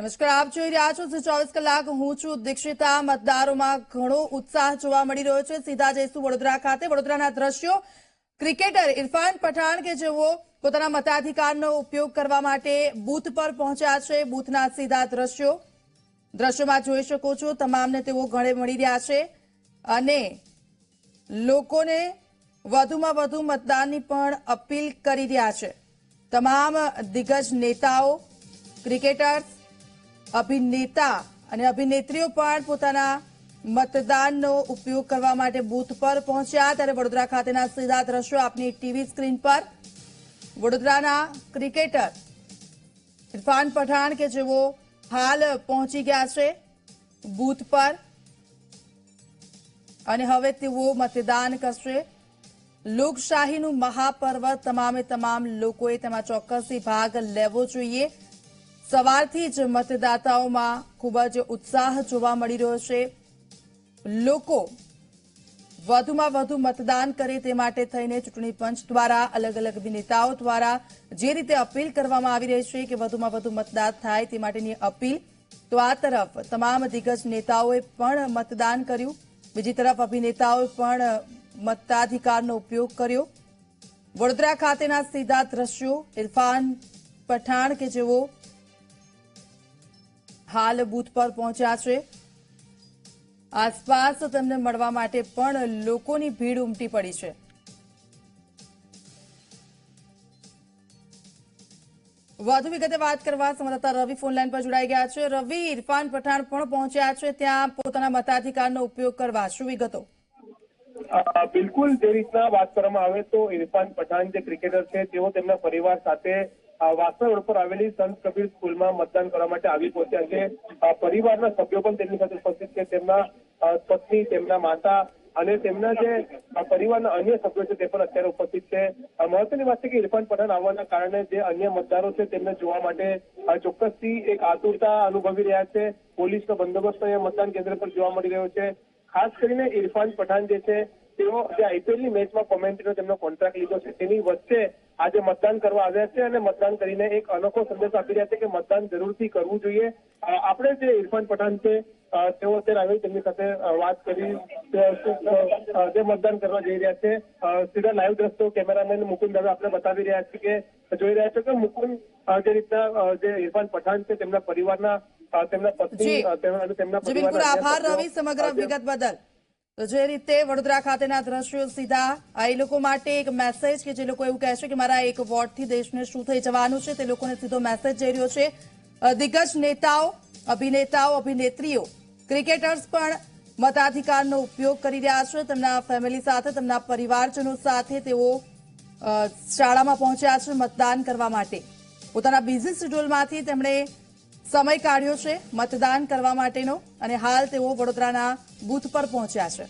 નમસ્કાર, આપ જોઈ રહ્યા છો ચોવીસ કલાક. હું છું દીક્ષિતા. મતદારોમાં ઘણો ઉત્સાહ જોવા મળી રહ્યો છે. સીધા જઈશું વડોદરા ખાતે. વડોદરાના દ્રશ્યો. ક્રિકેટર ઇરફાન પઠાણ કે જેઓ પોતાના મતાધિકારનો ઉપયોગ કરવા માટે બૂથ પર પહોંચ્યા છે. બૂથના સીધા દ્રશ્યો. દ્રશ્યોમાં જોઈ શકો છો, તમામને તેઓ ગળે મળી રહ્યા છે. અને લોકોને વધુમાં વધુ મતદાનની પણ અપીલ કરી રહ્યા છે. તમામ દિગ્ગજ નેતાઓ, ક્રિકેટર્સ અભિનેતા અને અભિનેત્રીઓ પણ પોતાના મતદાનનો ઉપયોગ કરવા માટે બૂથ પર પહોંચ્યા ત્યારે વડોદરા ખાતેના સીધા દ્રશ્યો આપની ટીવી સ્ક્રીન પર. વડોદરાના ક્રિકેટર ઇરફાન પઠાણ કે જેઓ હાલ પહોંચી ગયા છે બૂથ પર. અને હવે તેઓ મતદાન કરશે. લોકશાહીનું મહાપર્વ તમામે તમામ લોકોએ તેમાં ચોક્કસથી ભાગ લેવો જોઈએ. સવારથી જ મતદાતાઓમાં ખૂબ જ ઉત્સાહ જોવા મળી રહ્યો છે. લોકો વધુમાં વધુ મતદાન કરે તે માટે થઈને ચૂંટણી પંચ દ્વારા, અલગ અલગ અભિનેતાઓ દ્વારા જે રીતે અપીલ કરવામાં આવી રહી છે કે વધુમાં વધુ મતદાન થાય તે માટેની અપીલ, તો આ તરફ તમામ દિગ્ગજ નેતાઓએ પણ મતદાન કર્યું. બીજી તરફ અભિનેતાઓએ પણ મતાધિકારનો ઉપયોગ કર્યો. વડોદરા ખાતેના સીધા દ્રશ્યો, ઇરફાન પઠાણ કે જેઓ હાલ બૂથ પર પહોંચ્યા છે. આસપાસ તેમને મળવા માટે પણ લોકોની ભીડ ઉમટી પડી છે. વધુ વિગતે વાત કરવા સંવાદદાતા રવિ ફોનલાઈન પર જોડાઈ ગયા છે. રવિ, ઇરફાન પઠાણ પણ પહોંચ્યા છે. ત્યાં પોતાના મતાધિકારનો ઉપયોગ કરવા શું વિગતો? બિલકુલ જે રીતના વાત કરવામાં આવે તો ઇરફાન પઠાણ જે ક્રિકેટર છે, તેઓ તેમના પરિવાર સાથે વાસણ રોડ પર આવેલી સંત કબીર સ્કૂલમાં મતદાન કરવા માટે આવી પહોંચ્યા છે. પરિવારના સભ્યો પણ તેમની સાથે ઉપસ્થિત છે. તેમના પત્ની, તેમના માતા અને તેમના જે પરિવારના અન્ય સભ્યો છે તે પણ અત્યારે ઉપસ્થિત છે. મહત્વની વાત છે કે ઇરફાન પઠાણ આવવાના કારણે જે અન્ય મતદારો છે તેમને જોવા માટે ચોક્કસથી એક આતુરતા અનુભવી રહ્યા છે. પોલીસનો બંદોબસ્ત અહીંયા મતદાન કેન્દ્ર પર જોવા મળી રહ્યો છે. ખાસ કરીને ઇરફાન પઠાણ જે છે તેઓ જે આઈપીએલની મેચમાં કોમેન્ટ્રીનો તેમનો કોન્ટ્રાક્ટ લીધો છે. તેની વચ્ચે આજે મતદાન કરવા આવ્યા છે અને મતદાન કરીને એક અનોખો સંદેશ આપી રહ્યા છે કે મતદાન જરૂરથી કરવું જોઈએ. આપણે જે ઇરફાન પઠાણ છે તેઓ અત્યારે આવી તેમની સાથે વાત કરી જે મતદાન કરવા જઈ રહ્યા છે. સીધા લાઈવ દ્રશ્યો કેમેરામેન મુકુંદ હવે આપણે બતાવી રહ્યા છે કે જોઈ રહ્યા છે કે મુકુંદ જે રીતના જે ઇરફાન પઠાણ છે તેમના પરિવારના તેમના પત્ની અને તેમના બિલકુલ. આભાર રવિ સમગ્ર વિગત બદલ. તો જે રીતે વડોદરા ખાતેના દ્રશ્યો સીધા આ એ લોકો માટે એક મેસેજ કે જે લોકો એવું કહે છે કે મારા એક વોટથી દેશને શું થઈ જવાનું છે તે લોકોને સીધો મેસેજ જઈ રહ્યો છે. દિગ્ગજ નેતાઓ, અભિનેતાઓ, અભિનેત્રીઓ, ક્રિકેટર્સ પણ મતાધિકારનો ઉપયોગ કરી રહ્યા છે. તેમના ફેમિલી સાથે, તેમના પરિવારજનો સાથે તેઓ શાળામાં પહોંચ્યા છે મતદાન કરવા માટે. પોતાના બિઝી શેડ્યુલમાંથી તેમણે સમય કાઢ્યો છે મતદાન કરવા માટેનો અને હાલ તેઓ વડોદરાના બૂથ પર પહોંચ્યા છે.